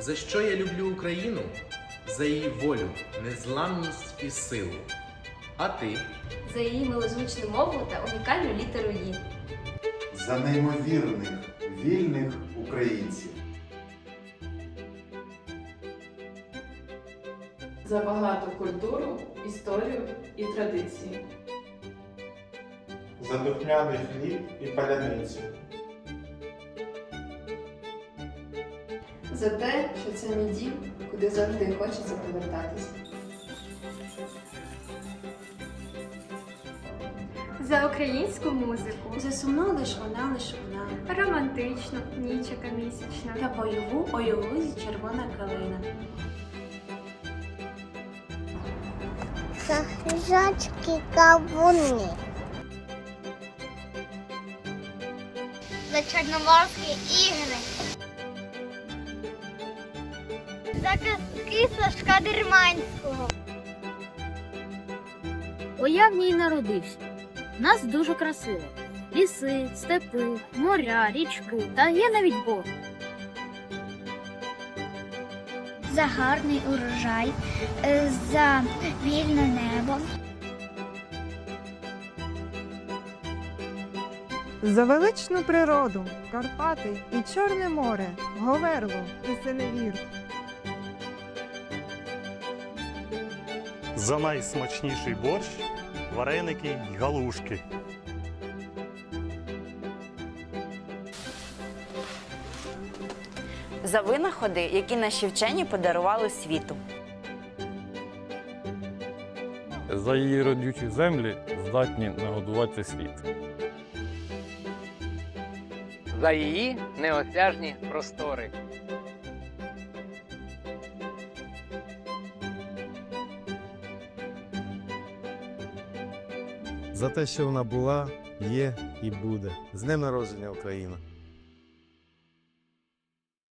За що я люблю Україну? За її волю, незламність і силу. А ти? за її милозвучну мову та унікальну літеру «І». за неймовірних вільних українців. за багату культуру, історію і традиції. за духмяний хліб і паляницю, За те, що це мій дім, куди завжди хочеться повертатись. За українську музику, За сумну лиш вона, лиш вона, романтичну, нічика місячна. та бойову ой у лузі червона калина. За хижачки кавуни. За чорноморські ігри. За казки Сашка Дерманського. Ой, я в ній народився. Нас дуже красиво. Ліси, степи, моря, річки, та є навіть Бог. За гарний урожай, е, за вільне небо. За величну природу, Карпати і Чорне море, Говерло і Синевір. За найсмачніший борщ, вареники й галушки. За винаходи, які наші вчені подарували світу. За її родючі землі здатні нагодувати світ. за її неосяжні простори. За те, що вона була, є і буде. З днем народження Україна!